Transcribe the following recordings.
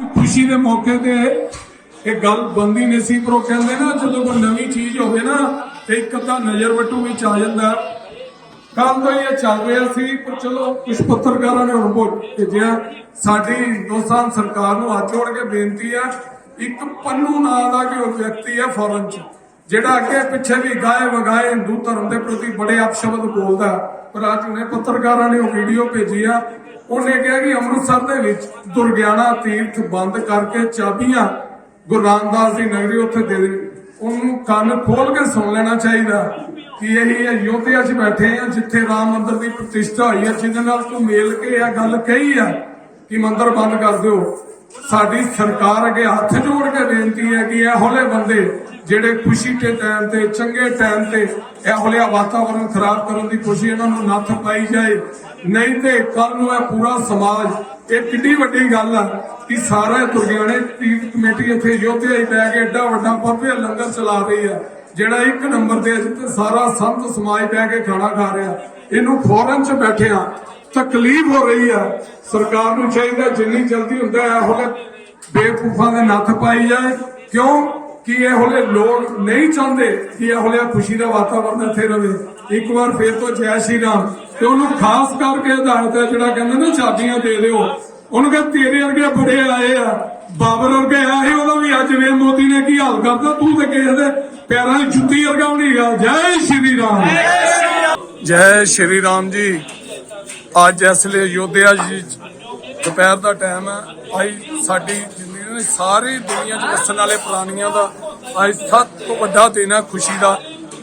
ਖੁਸ਼ੀ ਦੇ ਮੌਕੇ ਤੇ ਇਹ ਗੱਲ ਬੰਦੀ ਨਹੀਂ ਸੀ, ਪਰ ਉਹ ਕਹਿੰਦੇ ਨਾ ਜਦੋਂ ਕੋਈ ਨਵੀਂ ਚੀਜ਼ ਹੋਵੇ ਨਾ, ਤੇ ਇੱਕ ਅੱਧਾ ਨਜ਼ਰ ਵਟੂ ਵਿੱਚ ਆ ਜਾਂਦਾ। ਕੱਲ ਤੋਂ ਇਹ ਚੱਲ ਰਿਹਾ ਸੀ, ਪਰ ਚਲੋ ਕੁਝ ਪੱਤਰਕਾਰਾਂ ਨੇ ਹੁਣ ਭੇਜਿਆ। ਸਾਡੀ ਹਿੰਦੁਸਤਾਨ ਸਰਕਾਰ ਨੂੰ ਹੱਥ ਜੋੜ ਕੇ ਬੇਨਤੀ ਹੈ ਇੱਕ ਪੰਨੂ ਨਾਂ ਦਾ ਕਿ ਉਹ ਵਿਅਕਤੀ ਹੈ ਫੌਰਨ ਚ, ਜਿਹੜਾ ਅੱਗੇ ਪਿੱਛੇ ਵੀ ਗਾਏ ਵਗਾਏ ਹਿੰਦੂ ਧਰਮ ਦੇ ਪ੍ਰਤੀ ਬੜੇ ਅਪਸ਼ਬਦ ਬੋਲਦਾ। ਪਰ ਅੱਜ ਉਹਨੇ ਪੱਤਰਕਾਰਾਂ ਨੇ ਉਹ ਵੀਡੀਓ ਭੇਜੀ ਆ ਉਹਨੇ ਕਿਹਾ ਕਿ ਅੰਮ੍ਰਿਤਸਰ ਦੇ ਵਿੱਚ ਦੁਰਗਿਆਣਾ ਤੀਰਥ ਬੰਦ ਕਰਕੇ ਚਾਬੀਆਂ ਗੁਰੂ ਰਾਮਦਾਸ ਦੀ ਨਗਰੀ ਉੱਥੇ ਦੇ ਦੇ ਉਹਨੂੰ ਕੰਨ ਖੋਲ ਕੇ ਸੁਣ ਲੈਣਾ ਚਾਹੀਦਾ ਕਿ ਇਹ ਅਯੋਧਿਆ 'ਚ ਬੈਠੇ ਆ, ਜਿੱਥੇ ਰਾਮ ਮੰਦਿਰ ਦੀ ਪ੍ਰਤਿਸ਼ਠਾ ਹੋਈ ਹੈ ਜਿਹਦੇ ਨਾਲ ਤੂੰ ਮੇਲ ਕੇ ਇਹ ਗੱਲ ਕਹੀ ਆ ਕਿ ਮੰਦਿਰ ਬੰਦ ਕਰ ਦਿਓ। ਸਾਡੀ ਸਰਕਾਰ ਅੱਗੇ ਹੱਥ ਜੋੜ ਕੇ ਬੇਨਤੀ ਹੈ ਕਿ ਇਹੋ ਜਿਹੇ ਬੰਦੇ ਜਿਹੜੇ ਖੁਸ਼ੀ ਦੇ ਟਾਈਮ ਤੇ, ਚੰਗੇ ਟਾਈਮ ਤੇ ਇਹੋ ਜਿਹਾ ਵਾਤਾਵਰਣ ਖਰਾਬ ਕਰਨ ਦੀ ਕੋਸ਼ਿਸ਼ ਇਹਨਾਂ ਨੂੰ ਨੱਥ ਪਾਈ ਜਾਏ। ਨਹੀਂ ਤੇ ਕੱਲ ਨੂੰ ਇਹ ਪੂਰਾ ਸਮਾਜ, ਇਹ ਕਿੰਨੀ ਵੱਡੀ ਗੱਲ ਆ ਕਿ ਸਾਰੇ ਦੁਰਗਿਆਣੇ ਤੀਰਥ ਕਮੇਟੀ ਇੱਥੇ ਯੋਧਿਆ ਹੀ ਬੈ ਕੇ ਏਡਾ ਵੱਡਾ ਭव्य ਲੰਗਰ ਚਲਾ ਰਹੀ ਆ। ਜਿਹੜਾ ਇੱਕ ਨੰਬਰ ਤੇ ਸਾਰਾ ਸੰਤ ਸਮਾਜ ਬੈ ਕੇ ਖਾਣਾ ਖਾ ਰਿਹਾ। ਇਹਨੂੰ ਫੋਰਨ 'ਚ ਬੈਠਿਆ ਤਕਲੀਫ ਹੋ ਰਹੀ ਆ। ਸਰਕਾਰ ਨੂੰ ਚਾਹੀਦਾ ਜਿੰਨੀ ਜਲਦੀ ਹੁੰਦਾ ਹੈ ਇਹੋ ਬੇਵਕੂਫਾਂ ਦੇ ਨੱਥ ਪਾਈ ਜਾਏ। ਕਿਉਂ? ਕਿ ਇਹੋ ਜਿਹੇ ਲੋਕ ਨਹੀਂ ਚਾਹੁੰਦੇ ਕਿ ਇਹੋ ਜਿਹਾ ਖੁਸ਼ੀ ਦਾ ਵਾਤਾਵਰਨ ਇੱਥੇ ਰਵੇ। ਇੱਕ ਵਾਰ ਫੇਰ ਤੋਂ ਜੈ ਸ਼੍ਰੀ ਰਾਮ ਤੇ ਉਹਨੂੰ ਖਾਸ ਕਰਕੇ ਹਦਾਇਤ ਹੈ ਜਿਹੜਾ ਕਹਿੰਦੇ ਨੇ ਚਾਬੀਆਂ ਦੇ ਦਿਓ। ਉਹਨੂੰ ਕਹ, ਤੇਰੇ ਵਰਗੇ ਬੜੇ ਆਏ ਆ। ਬਾਬਰ ਵਰਗੇ ਆਏ ਉਹਦਾ ਵੀ ਅੱਜ ਵੇ ਮੋਦੀ ਨੇ ਕੀ ਹਾਲ ਕਰਦਾ ਤੂੰ ਤੇ ਕਿਸੇ ਦੇ ਪੈਰਾਂ 'ਚ ਜੁੱਤੀ ਵਰਗਾ ਵੀ ਨਹੀਂ ਗਾ ਜੈ ਸ਼੍ਰੀ ਰਾਮ। ਜੈ ਸ਼੍ਰੀ ਰਾਮ ਜੀ। ਅੱਜ ਇਸ ਲਈ ਯੋਧਿਆ ਜੀ, ਦੁਪਹਿਰ ਦਾ ਟਾਈਮ ਹੈ ਅੱਜ ਸਾਡੀ ਦੇ ਸਾਰੀ ਦੁਨੀਆ 'ਚ ਵਸਣ ਵਾਲੇ ਪ੍ਰਾਣੀਆਂ ਦਾ ਅੱਜ ਸਭ ਤੋਂ ਵੱਡਾ ਦਿਨ ਹੈ ਖੁਸ਼ੀ ਦਾ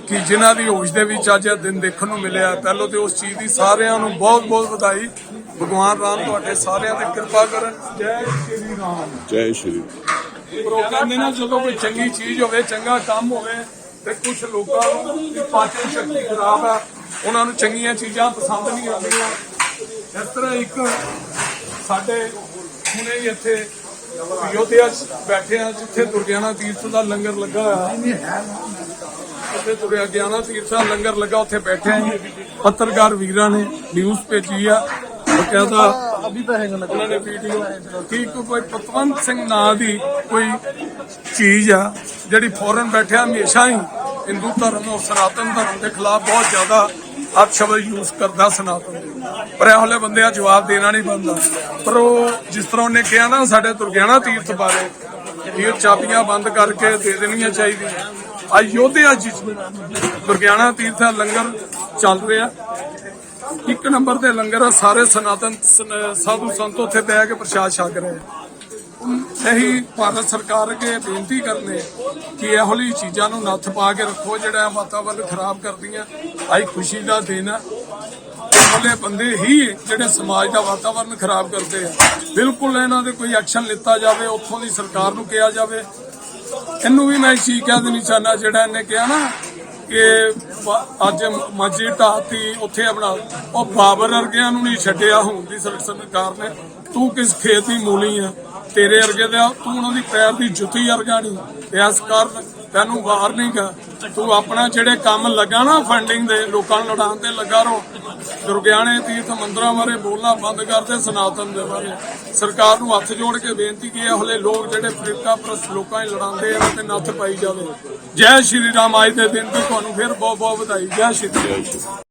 ਕਿ ਜਿਨ੍ਹਾਂ ਦੀ ਹੋਸ਼ ਦੇ ਵਿੱਚ ਅੱਜ ਇਹ ਦਿਨ ਦੇਖਣ ਨੂੰ ਮਿਲਿਆ। ਪਹਿਲਾਂ ਤੇ ਉਸ ਚੀਜ਼ ਦੀ ਸਾਰਿਆਂ ਨੂੰ ਬਹੁਤ ਬਹੁਤ ਵਧਾਈ। ਭਗਵਾਨ ਰਾਮ ਤੁਹਾਡੇ ਸਾਰਿਆਂ ਤੇ ਕਿਰਪਾ ਕਰਨ। ਜੈ ਸ਼੍ਰੀ ਰਾਮ। ਜੈ ਸ਼੍ਰੀ ਪਰ ਉਹ ਕਹਿੰਦੇ ਨਾ ਜਦੋਂ ਕੋਈ ਚੰਗੀ ਚੀਜ਼ ਹੋਵੇ ਚੰਗਾ ਕੰਮ ਹੋਵੇ ਤੇ ਕੁਝ ਲੋਕਾਂ ਨੂੰ ਪਾਚਨ ਸ਼ਕਤੀ ਖਰਾਬ ਆ। ਉਹਨਾਂ ਨੂੰ ਚੰਗੀਆਂ ਚੀਜ਼ਾਂ ਪਸੰਦ ਨਹੀਂ ਆਉਂਦੀਆਂ। ਇਸ ਤਰ੍ਹਾਂ ਇੱਕ ਸਾਡੇ ਹੁਣੇ ਹੀ ਇੱਥੇ ਯੋਧਿਆ 'ਚ ਬੈਠੇ ਆ, ਜਿੱਥੇ ਦੁਰਗਿਆਨਾ ਤੀਰਥ ਦਾ ਲੰਗਰ ਲੱਗਾ ਹੋਇਆ। ਉੱਥੇ ਦੁਰਗਿਆਨਾ ਤੀਰਥ ਦਾ ਲੰਗਰ ਲੱਗਾ, ਉੱਥੇ ਬੈਠੇ ਆ ਪੱਤਰਕਾਰ ਵੀਰਾਂ ਨੇ ਨਿਊਜ਼ ਭੇਜੀ ਆ। ਉਹ ਕਹਿੰਦਾ ਉਹਨਾਂ ਨੇ ਵੀਡੀਓ ਕਿ ਕੋਈ ਪਤਵੰਤ ਸਿੰਘ ਨਾਂ ਦੀ ਕੋਈ ਚੀਜ਼ ਆ, ਜਿਹੜੀ ਫੋਰਨ ਬੈਠਿਆ ਹਮੇਸ਼ਾ ਹੀ ਹਿੰਦੂ ਧਰਮ ਔਰ ਸਨਾਤਨ ਧਰਮ ਦੇ ਖਿਲਾਫ ਬਹੁਤ ਜ਼ਿਆਦਾ ਅਪਸ਼ਬਦ ਯੂਜ਼ ਕਰਦਾ ਸਨਾਤਨ ਦੇ। ਪਰ ਇਹ ਹਲੇ ਬੰਦਿਆਂ ਜਵਾਬ ਦੇਣਾ ਨਹੀਂ ਬੰਦਾ ਪਰ ਉਹ ਜਿਸ ਤਰ੍ਹਾਂ ਉਹਨੇ ਕਿਹਾ ਨਾ, ਸਾਡੇ ਦੁਰਗਿਆਨਾ ਤੀਰਥ ਬਾਰੇ ਇਹ ਚਾਬੀਆਂ ਬੰਦ ਕਰਕੇ ਦੇ ਦੇਣੀਆਂ ਚਾਹੀਦੀਆਂ। ਅਯੋਧਿਆ ਜੀ ਦੁਰਗਿਆਨਾ ਤੀਰਥ ਲੰਗਰ ਚੱਲ ਰਿਹਾ। ਇੱਕ ਨੰਬਰ ਤੇ ਲੰਗਰ ਆ, ਸਾਰੇ ਸਨਾਤਨ ਸਾਧੂ ਸੰਤ ਉੱਥੇ ਬਹਿ ਕੇ ਪ੍ਰਸ਼ਾਦ ਛਕ ਰਹੇ ਆ। ਭਾਰਤ ਸਰਕਾਰ ਅੱਗੇ ਬੇਨਤੀ ਕਰਨੇ ਕਿ ਇਹੋ ਜਿਹੀ ਚੀਜ਼ਾਂ ਨੂੰ ਨੱਥ ਪਾ ਕੇ ਰੱਖੋ, ਜਿਹੜਾ ਇਹ ਵਾਤਾਵਰਨ ਖਰਾਬ ਕਰਦੀਆਂ। ਅੱਜ ਖੁਸ਼ੀ ਦਾ ਦਿਨ ਆ। ਉਹਲੇ ਬੰਦੇ ਹੀ ਜਿਹੜੇ ਸਮਾਜ ਦਾ ਵਾਤਾਵਰਨ ਖਰਾਬ ਕਰਦੇ ਆ। ਬਿਲਕੁਲ ਇਹਨਾਂ ਦੇ ਕੋਈ ਐਕਸ਼ਨ ਲਿੱਤਾ ਜਾਵੇ, ਉੱਥੋਂ ਦੀ ਸਰਕਾਰ ਨੂੰ ਕਿਹਾ ਜਾਵੇ। ਇਹਨੂੰ ਵੀ ਮੈਂ ਇੱਕ ਚੀਜ਼ ਕਹਿ ਦੇਣੀ ਚਾਹਨਾ ਜਿਹੜਾ ਇਹਨੇ ਕਿਹਾ ਨਾ ਕਿ ਬ- ਅੱਜ ਮਸਜਿਦ ਢਾਤੀ ਉੱਥੇ ਬਣਾ ਉਹ ਬਾਬਰ ਵਰਗਿਆਂ ਨੂੰ ਨਹੀਂ ਛੱਡਿਆ ਹੁਣ ਦੀ ਸਰ- ਸਰਕਾਰ ਨੇ। ਤੂੰ ਕਿਸ ਖੇਤ ਦੀ ਮੂਲੀ ਆ? ਤੇਰੇ ਵਰਗੇ ਦਾ ਤੂੰ ਉਹਨਾਂ ਦੀ ਪੈਰ ਦੀ ਜੁੱਤੀ ਵਰਗਾ ਨਹੀਂ। ਤੇ ਇਸ ਕਾਰਨ ਤੈਨੂੰ ਬਾਹਰ ਨਹੀਂ ਗਾ ਤੂੰ ਆਪਣਾ ਜਿਹੜੇ ਕੰਮ ਲੱਗਾ ਨਾ ਫੰਡਿੰਗ ਦੇ, ਲੋਕਾਂ ਨੂੰ ਲੜਾਉਣ ਤੇ ਲੱਗਾ ਰੋ ਦੁਰਗਿਆਣੇ ਤੀਰਥ ਮੰਦਰਾਂ ਬਾਰੇ ਬੋਲਣਾ ਬੰਦ ਕਰਦੇ ਸਨਾਤਨ ਦੇ ਬਾਰੇ। ਸਰਕਾਰ ਨੂੰ ਹੱਥ ਜੋੜ ਕੇ ਬੇਨਤੀ ਕੀ ਹੈ, ਹਲੇ ਲੋਕ ਜਿਹੜੇ ਫਰੀਕਾ ਪ੍ਰਸ ਲੋਕਾਂ ਹੀ ਲੜਾਉਂਦੇ ਆ, ਤੇ ਨੱਥ ਪਾਈ ਜਾਵੇ। ਜੈ ਸ਼੍ਰੀ ਰਾਮ, ਅੱਜ ਦੇ ਦਿਨ ਦੀ ਤੁਹਾਨੂੰ ਫਿਰ ਬਹੁਤ ਬਹੁਤ ਵਧਾਈ। ਜੈ ਸ਼੍ਰੀ ਰਾਮ।